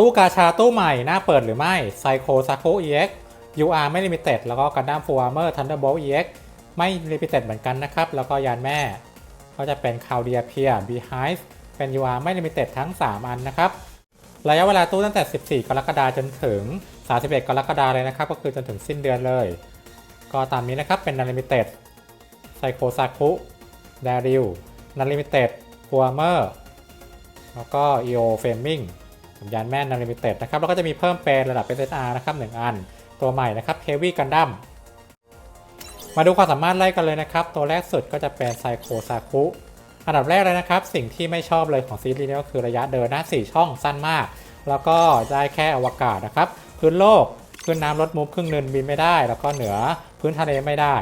ตู้กาชาตู้ใหม่หน้าเปิดหรือไม่ไซโคซาโค EX UR ไม่ลิมิเต็ดแล้วก็กันดั้มฟูอาร์เมอร์ทันเดอร์โบ EX ไม่ลิมิเต็ดเหมือนกันนะครับ แล้วก็ยานแม่ ก็จะเป็นคาวเดียเพียบีไฮส์เป็น UR ไม่ลิมิเต็ดทั้ง 3 อันนะครับ ระยะเวลาตู้ตั้งแต่ 14 กรกฎาคมจนถึง 31 กรกฎาคมเลยนะครับ ก็คือจนถึงสิ้นเดือนเลย ก็ตามนี้นะครับเป็นนันลิมิเต็ดไซโคซาคุเดริวนันลิมิเต็ดฟัวเมอร์แล้วก็ EO Framing ยานแม่นนันลิมิเต็ดนะครับ แล้วก็จะมีเพิ่มเป็นระดับ SSR นะครับ1อัน ตัวใหม่นะครับ Heavy Gundam มาดูความสามารถไล่กันเลยนะครับ ตัวแรกสุดก็จะเป็นไซโคซาคุอันดับแรกเลยนะครับ สิ่งที่ไม่ชอบเลยของซีรีส์นี้ก็คือระยะเดินหน้า4ช่องสั้นมาก แล้วก็ได้แค่อวกาศนะครับ พื้นโลก พื้นน้ำลดมุฟครึ่งนินบินไม่ได้ แล้วก็เหนือพื้นทะเลไม่ได้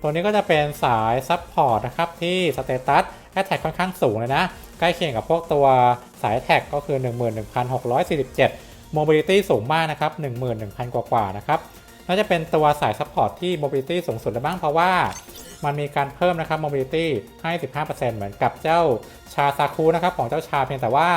ตัวนี้ก็จะเป็นสายซับพอร์ตนะครับที่สเตตัสแอตแทกค่อนข้างสูงเลยนะ ใกล้เคียงกับพวกตัว สายแท็กก็คือ 11,647 mobility สูงมากนะครับ 11,000 กว่ากว่าๆนะครับ น่าจะเป็นตัวสายซัพพอร์ตที่ mobility สูงสุดแล้วบ้างเพราะว่ามันมีการเพิ่มนะครับ mobility ให้ 15%เหมือนกับเจ้าชาซาคุนะครับของเจ้าชาเพียงแต่ว่า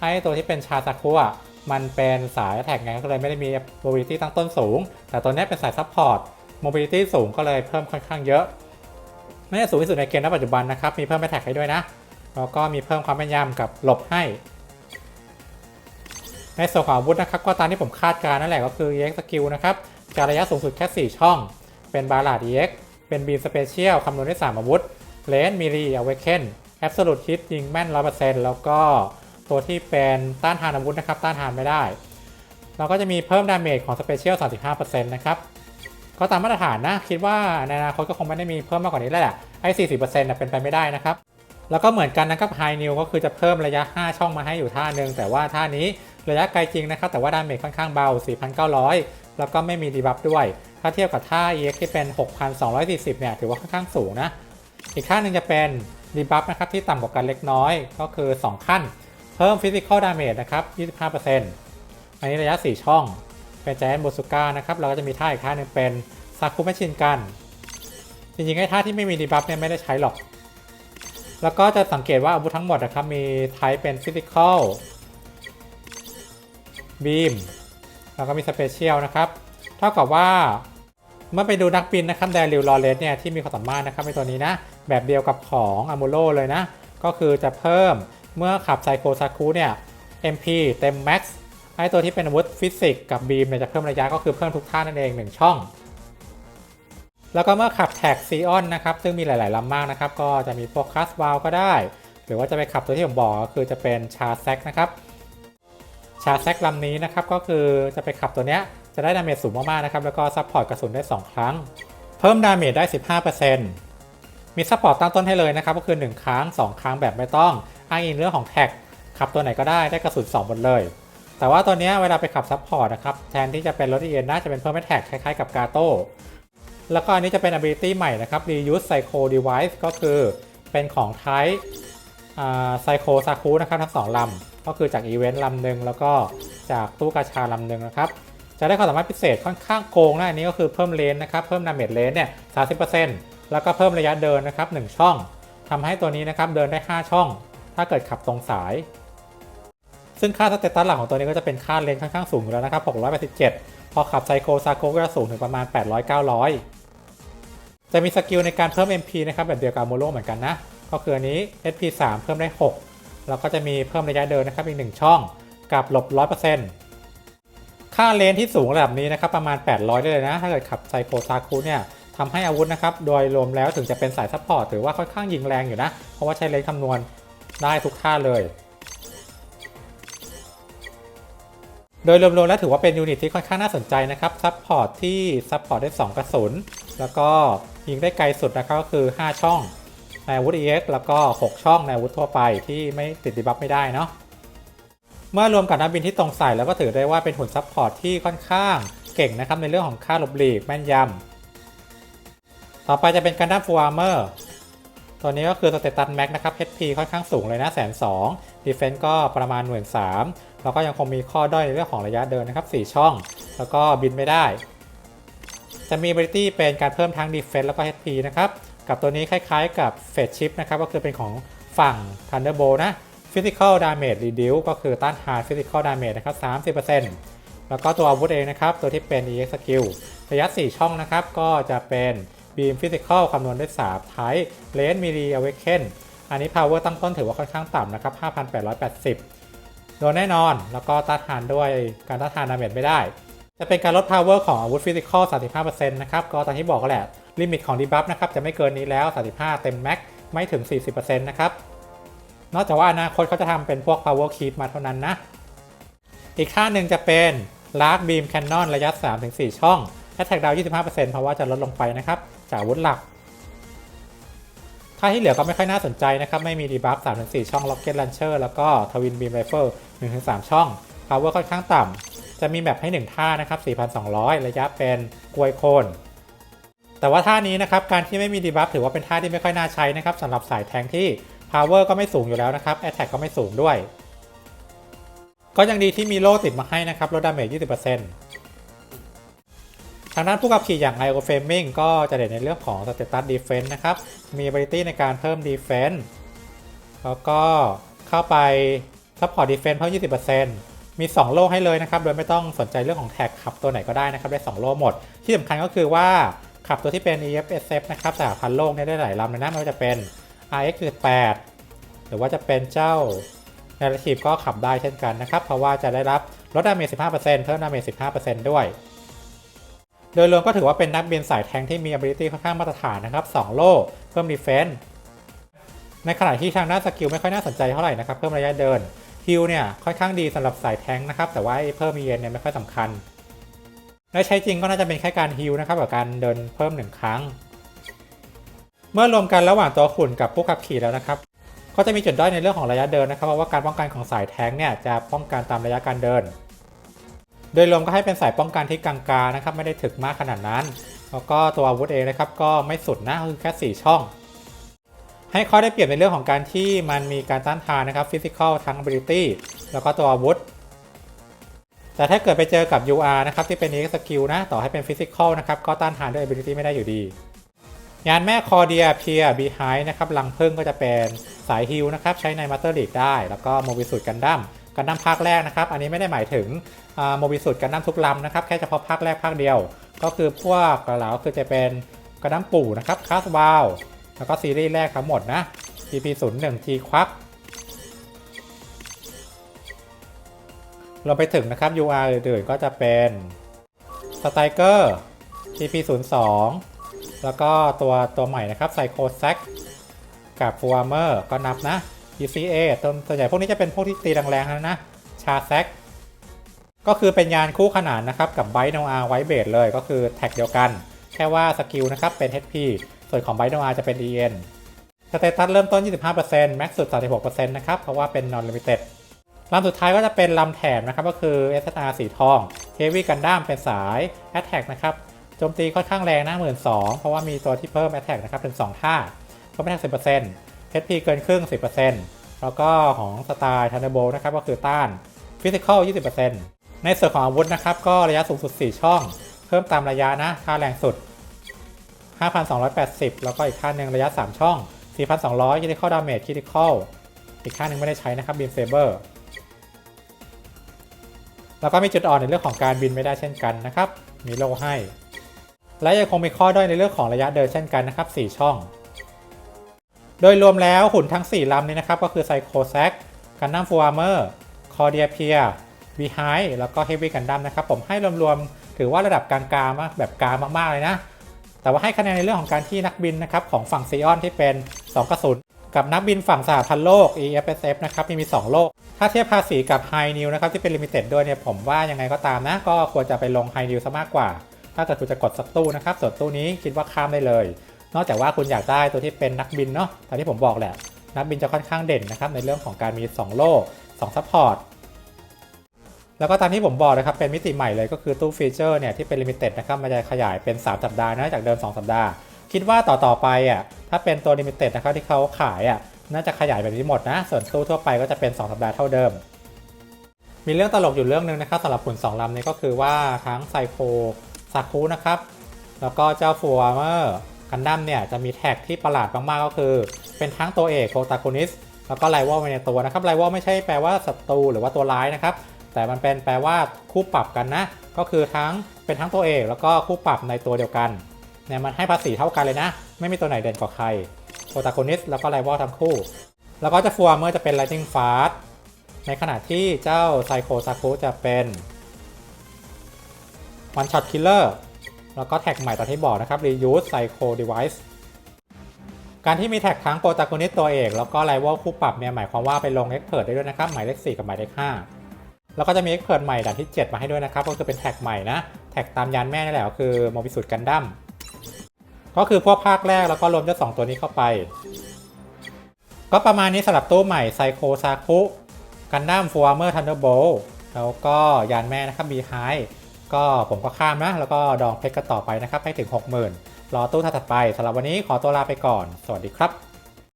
ไอ้ตัวที่เป็นชาซาคุอะมันเป็นสายแท็กไงก็เลยไม่ได้มี mobility ตั้งต้นสูง แต่ตัวนี้เป็นสายซัพพอร์ต mobility สูงก็เลยเพิ่มค่อนข้างเยอะ ไม่ได้สูงที่สุดในเกมณปัจจุบันนะครับ มีเพิ่มแท็กให้ด้วยนะ แล้วก็มีเพิ่มความแม่นยำกับหลบให้ ในส่วนของอาวุธนะครับก็ตามที่ผมคาดการณ์นั่นแหละก็คือ EX Skill นะครับการะยะสูงสุดแค่ 4 ช่อง เป็นบาลาด EX เป็นบีมสเปเชียลคำนวณได้ 3 อาวุธเลนมิรีอเวเคนแอบสูตฮิตยิงแม่น 100%แล้วก็ตัวที่เป็นต้านทานอาวุธนะครับ ต้านทานไม่ได้ เราก็จะมีเพิ่มดาเมจของสเปเชียล 35%นะครับ ก็ตามมาตรฐานนะ คิดว่าในอนาคตก็คงไม่ได้มีเพิ่มมากกว่านี้แล้วแหละไอ้ 40%น่ะเป็นไปไม่ได้นะครับ แล้วก็เหมือนกันนะครับไฮนิวก็คือจะเพิ่มระยะ 5 ช่องมาให้อยู่ท่าหนึ่งแต่ว่าท่านี้ระยะไกลจริงนะครับ แต่ว่าดาเมจค่อนข้างเบา 4,900 แล้วก็ไม่มีดีบัฟด้วย ถ้าเทียบกับท่า EX ที่เป็น 6,240 เนี่ย ถือว่าค่อนข้างสูงนะ อีกท่าหนึ่งจะเป็นดีบัฟนะครับที่ต่ำกว่ากันเล็กน้อย ก็คือ 2 ขั้น เพิ่มฟิสิกอลดาเมจนะครับ 25%อันนี้ระยะ 4 ช่อง เป็น Giant b o ซูก้านะครับ เราก็จะมีท่าอีกท่าหนึ่งเป็นซาคุแมชินกัน จริงๆไอ้ท่าที่ไม่มีดีบัฟเนี่ยไม่ได้ใช้หรอก แล้วก็จะสังเกตว่าอาวุธทั้งหมดนะครับมีไทป์เป็นฟิสิกอลบีมแล้วก็มีสเปเชียลนะครับ เท่ากับว่าเมื่อไปดูนักบินนะครับแดริลลอเรสเนี่ยที่มีความสามารถนะครับในตัวนี้นะ แบบเดียวกับของอ m มโ o เลยนะ ก็คือจะเพิ่มเมื่อขับไซโคซาคุเนี่ย MP เต็มแม็กซ์ไอตัวที่เป็นอาวุธฟิสิกส์กับบีมเนี่ยจะเพิ่มระยะก็คือเพิ่มทุกท่านั่นเอง 1 ช่อง แล้วก็เมื่อขับแท็กซีออนนะครับ ซึ่งมีหลาย ๆลำมากนะครับ ก็จะมีพวกคัสวาลก็ได้ หรือว่าจะไปขับตัวที่ผมบอกก็คือจะเป็นชาแซกนะครับ ชาแซกลำนี้นะครับ ก็คือจะไปขับตัวเนี้ยจะได้ดาเมจสูงมาก ๆ นะครับ แล้วก็ซัพพอร์ตกระสุนได้ 2 ครั้ง เพิ่มดาเมจได้ 15%มีซัพพอร์ตตั้งต้นให้เลยนะครับ ก็คือ 1 ครั้ง 2 ครั้งแบบไม่ต้องอ้างอิงเรื่องของแท็กขับตัวไหนก็ได้ได้กระสุน2หมดเลย แต่ว่าตัวเนี้ยเวลาไปขับซัพพอร์ตนะครับ แทนที่จะเป็นรถเอ็นน่าจะเป็นเพิ่มแท็กคล้าย ๆ กับกาโต แล้วก็อันนี้จะเป็น ability ใหม่นะครับ reuse psycho device ก็คือเป็นของ type psycho saku นะครับทั้งสองลำก็คือจากอีเวนต์ลำหนึ่งแล้วก็จากตู้กาชาลำหนึ่งนะครับ จะได้ความสามารถพิเศษค่อนข้างโกงนะอันนี้ก็คือเพิ่มเลนนะครับ เพิ่มดาเมจเลนเนี่ย30%แล้วก็เพิ่มระยะเดินนะครับ 1 ช่องทำให้ตัวนี้นะครับเดินได้ 5 ช่อง ถ้าเกิดขับตรงสาย ซึ่งค่าสเตตัสหลักของตัวนี้ก็จะเป็นค่าเลนค่อนข้างสูงอยู่แล้วนะครับ687 พอขับไซโคซาโคก็จะสูงถึงประมาณ 800-900 จะมีสกิลในการเพิ่ม MP นะครับแบบเดียวกับโมโลเหมือนกันนะ ก็คืออันนี้ SP 3 เพิ่มได้ 6 แล้วก็จะมีเพิ่มระยะเดินนะครับอีก 1 ช่อง กับหลบ 100%ค่าเลนที่สูงระดับนี้นะครับประมาณ 800 ได้เลยนะ ถ้าเกิดขับไซโคซาคุเนี่ยทำให้อาวุธนะครับโดยรวมแล้วถึงจะเป็นสายซัพพอร์ตถือว่าค่อนข้างยิงแรงอยู่นะ เพราะว่าใช้เลนคำนวณได้ทุกท่าเลย โดยรวมๆแล้วถือว่าเป็นยูนิตที่ค่อนข้างน่าสนใจนะครับซัพพอร์ตที่ซัพพอร์ตได้ 2 กระสุน แล้วก็ยิงได้ไกลสุดนะครับก็คือ 5 ช่องในอาวุธ EX แล้วก็ 6 ช่องในอาวุธทั่วไปที่ไม่ติดดีบัฟไม่ได้เนาะเมื่อรวมกับนักบินที่ตรงใส่แล้วก็ถือได้ว่าเป็นหุ่นซัพพอร์ตที่ค่อนข้างเก่งนะครับในเรื่องของค่าหลบหลีกแม่นยำต่อไปจะเป็นการดั้มฟูอาร์เมอร์ ตัวนี้ก็คือสเตตัสแม็กนะครับ HP ค่อนข้างสูงเลยนะแสนสองดีเฟนต์ก็ประมาณหมื่นสามแล้วก็ยังคงมีข้อด้อยในเรื่องของระยะเดินนะครับ 4 ช่อง แล้วก็บินไม่ได้ จะมี ability เป็นการเพิ่มทั้ง defense แล้วก็ HP นะครับ กับตัวนี้คล้ายๆกับ Fate Chip นะครับ ก็คือเป็นของฝั่ง Thunderbolt นะ Physical Damage Reduce ก็คือต้านทาน Physical Damage นะครับ 30%แล้วก็ตัวอาวุธเองนะครับ ตัวที่เป็น EX Skill ระยะ 4 ช่องนะครับ ก็จะเป็น Beam Physical คำนวณได้3 Type Range Melee Awaken อันนี้ Power ตั้งต้นถือว่าค่อนข้างต่ำนะครับ 5,880 โดนแน่นอน แล้วก็ต้านทานด้วยการต้านทานดาเมจไม่ได้ จะเป็นการลด power ของอาวุธ physical 35%นะครับ ก็ตามที่บอกก็แหละ ลิมิตของ debuff นะครับ จะไม่เกินนี้แล้ว 35 เต็ม max ไม่ถึง 40%นะครับ นอกจากว่าอนาคตเขาจะทำเป็นพวก power keep มาเท่านั้นนะ อีกค่าหนึ่งจะเป็น lark beam cannon ระยะ 3-4 ช่อง attack down 25%เพราะว่าจะลดลงไปนะครับ จากอาวุธหลักค่าที่เหลือก็ไม่ค่อยน่าสนใจนะครับ ไม่มีดีบัฟ3-4ช่อง Rocket Launcher แล้วก็ Twin Beam Rifle 1-3ช่อง Power ค่อนข้างต่ำ จะมีแบบให้ 1 ท่านะครับ 4,200 ระยะเป็นกลวยโคน แต่ว่าท่านี้นะครับ การที่ไม่มีดีบัฟถือว่าเป็นท่าที่ไม่ค่อยน่าใช้นะครับสำหรับสายแทงที่ Power ก็ไม่สูงอยู่แล้วนะครับ Attack ก็ไม่สูงด้วย ก็ยังดีที่มีโล่ติดมาให้นะครับลดดาเมจ20% ทางด้านผู้ขับขี่อย่าง i o f r a m i n g ก็จะเด่นในเรื่องของ Status Defense นะครับ มี ability ในการเพิ่ม Defense แล้วก็เข้าไป Support Defense เพิ่ม 20%มี 2 โล่ให้เลยนะครับ โดยไม่ต้องสนใจเรื่องของแท็กขับตัวไหนก็ได้นะครับ ได้ 2 โล่หมด ที่สำคัญก็คือว่าขับตัวที่เป็น EFSF นะครับสหพันธ์โลกเนี่ยได้หลายลำเลยนะไม่ว่าจะเป็น RX 18หรือว่าจะเป็นเจ้า Narrative ก็ขับได้เช่นกันนะครับ เพราะว่าจะได้รับลดดาเมจ15%เพิ่มดาเมจ15%ด้วย โดยรวมก็ถือว่าเป็นนักบินสายแทงที่มี ability ค่อนข้างมาตรฐานนะครับ 2 โล่เพิ่ม defense ในขณะที่ทางด้านสกิลไม่ค่อยน่าสนใจเท่าไหร่นะครับ เพิ่มระยะเดินฮิลเนี่ยค่อนข้างดีสำหรับสายแทงนะครับ แต่ว่าไอ้เพิ่มเย็นเนี่ยไม่ค่อยสำคัญ และใช้จริงก็น่าจะเป็นแค่การฮิลนะครับกับการเดินเพิ่มหนึ่งครั้ง เมื่อรวมกันระหว่างตัวขุนกับผู้ขับขี่แล้วนะครับ ก็จะมีจุดด้อยในเรื่องของระยะเดินนะครับเพราะว่าการป้องกันของสายแทงเนี่ยจะป้องกันตามระยะการเดิน โดยรวมก็ให้เป็นสายป้องกันที่กลางๆนะครับ ไม่ได้ถึกมากขนาดนั้น แล้วก็ตัวอาวุธเองนะครับก็ไม่สุดนะคือแค่ 4 ช่อง ให้ข้อได้เปรียบในเรื่องของการที่มันมีการต้านทานนะครับฟิสิกอลทั้ง ability แล้วก็ตัวอาวุธ แต่ถ้าเกิดไปเจอกับ UR นะครับที่เป็น EX skill นะต่อให้เป็น physical นะครับก็ต้านทานด้วย ability ไม่ได้อยู่ดียานแม่คอเดียเพียบีไฮนะครับลังพึ่งก็จะเป็นสายฮิลนะครับใช้ในมาสเตอร์ลีกได้ แล้วก็โมบิสุดกันดั้ม กันดั้มภาคแรกนะครับ อันนี้ไม่ได้หมายถึงโมบิสุดกันดั้มทุกลำนะครับ แค่เฉพาะภาคแรกภาคเดียว ก็คือพวกเหลาคือจะเป็นกันดั้มปู่นะครับคาสวาลแล้วก็ซีรีส์แรกทั้งหมดนะ TP 0 1 T ควักเราไปถึงนะครับ UR อื่นๆก็จะเป็นสไตเกอร์ TP 0 2แล้วก็ตัวตัวใหม่นะครับไซโคแซกกับฟูอาร์เมอร์ก็นับนะ ECA ตัวส่วนใหญ่พวกนี้จะเป็นพวกที่ตีแรงๆนะนะ ชาแซกก็คือเป็นยานคู่ขนานนะครับ กับไบโนอาไวเบดเลยก็คือแท็กเดียวกัน แค่ว่าสกิลนะครับ เป็น HP ส่วนของไบโนอาจะเป็น EN สเตตัสเริ่มต้น 25%แม็กสุด 36%นะครับ เพราะว่าเป็น non limited ลำสุดท้ายก็จะเป็นลำแถมนะครับ ก็คือ SSR สีทอง Heavy Gundam เป็นสาย Attack นะครับโจมตีค่อนข้างแรงนะหมื่นสองเพราะว่ามีตัวที่เพิ่ม Attack นะครับเป็น2ท่าเพิ่ม Attack 10% HP เกินครึ่ง 10%แล้วก็ของสไตล์ Thunderbolt นะครับ ก็คือต้าน Physical 20%ในส่วนของอาวุธนะครับ ก็ระยะสูงสุด 4 ช่อง เพิ่มตามระยะนะท่าแรงสุด 5,280 แล้วก็อีกท่าหนึ่งระยะ 3 ช่อง 4,200 Critical Damage Critical อีกท่าหนึ่งไม่ได้ใช้นะครับ Beam Saber แล้วก็มีจุดอ่อนในเรื่องของการบินไม่ได้เช่นกันนะครับ มีโลให้ และยังคงมีข้อด้อยในเรื่องของระยะเดินเช่นกันนะครับ 4 ช่อง โดยรวมแล้วหุ่นทั้ง 4 ลำนี้นะครับ ก็คือไซโคแซกกันดั้มฟูอาร์เมอร์คอเดียเพียบีไฮแล้วก็เฮฟวี่กันดั้มนะครับ ผมให้รวมๆ ถือว่าระดับกลางๆมากแบบกลางมากๆ เลยนะ แต่ว่าให้คะแนนในเรื่องของการที่นักบินนะครับ ของฝั่งซีออนที่เป็น 2 กระสุน กับนักบินฝั่งสหพันธ์โลก EFSF นะครับที่มี 2 โลก ถ้าเทียบภาษีกับ High New นะครับที่เป็น Limited ด้วยเนี่ยผมว่ายังไงก็ตามนะ ก็ควรจะไปลง High New ซะมากกว่า ถ้าเกิดคุณจะกดสักตู้นะครับส่วนตู้นี้คิดว่าข้ามได้เลย นอกจากว่าคุณอยากได้ตัวที่เป็นนักบินเนาะแต่ที่ผมบอกแหละ นักบินจะค่อนข้างเด่นนะครับในเรื่องของการมี 2 โล่2ซัพพอร์ตแล้วก็ตามที่ผมบอกนะครับเป็นมิติใหม่เลยก็คือตู้ฟีเจอร์เนี่ยที่เป็นลิมิเต็ดนะครับมันจะขยายเป็น 3 สัปดาห์นะจากเดิม 2 สัปดาห์ คิดว่าต่อต่อไปอะถ้าเป็นตัวลิมิเต็ดนะครับที่เขาขายอะน่าจะขยายแบบนี้หมดนะ ส่วนตู้ทั่วไปก็จะเป็น 2 สัปดาห์เท่าเดิม มีเรื่องตลกอยู่เรื่องหนึ่งนะครับสำหรับหุ่น2ลำนี้ก็คือว่าทั้งไซโคซาคุนะครับแล้วก็เจ้าฟูอาร์เมอร์ กันดั้มเนี่ยจะมีแท็กที่ประหลาดมากๆก็คือ เป็นทั้งตัวเอกโ o ตา g กนิสแล้วก็ไลวอลไปในตัวนะครับไลวอลไม่ใช่แปลว่าศัตรูหรือว่าตัวร้ายนะครับแต่มันเป็นแปลว่าคู่ปรับกันนะ ก็คือทั้งเป็นทั้งตัวเอกแล้วก็คู่ปรับในตัวเดียวกันเนี่ยมันให้ภาษีเท่ากันเลยนะ ไม่มีตัวไหนเด่นกว่าใครโปรตากนิสแล้วก็ไลวอลทั้งคู่ แล้วก็จะฟัวเมื่อจะเป็น Lightning Fast ในขณะที่เจ้าไซโคซาคุจะเป็น One Shot Killer แล้วก็แท็กใหม่ตอนที่บอกนะครับ Reuse Psycho Device การที่มีแท็กทั้งโปรตากนิสตัวเอกแล้วก็ไลวลคู่ปรับเนี่ยหมายความว่าไปลง Expert ได้ด้วยนะครับ หมายเลข4กับหมายเลข5แล้วก็จะมี Expert ใหม่ด่านที่ 7 มาให้ด้วยนะครับ ก็คือเป็นแท็กใหม่นะ แท็กตามยานแม่นี่แหละก็คือโมบิสุดกันดั้มก็คือพวกภาคแรกแล้วก็รวมเจ้าสองตัวนี้เข้าไป ก็ประมาณนี้สำหรับตู้ใหม่ไซโคซาคุกันดั้มฟัวเมอร์ทันเดอร์โบแล้วก็ยานแม่นะครับบีไฮ ก็ผมก็ข้ามนะ แล้วก็ดองเพชรกันต่อไปนะครับ ให้ถึง 60,000 รอตู้ถัดไปสำหรับวันนี้ขอตัวลาไปก่อน สวัสดีครับ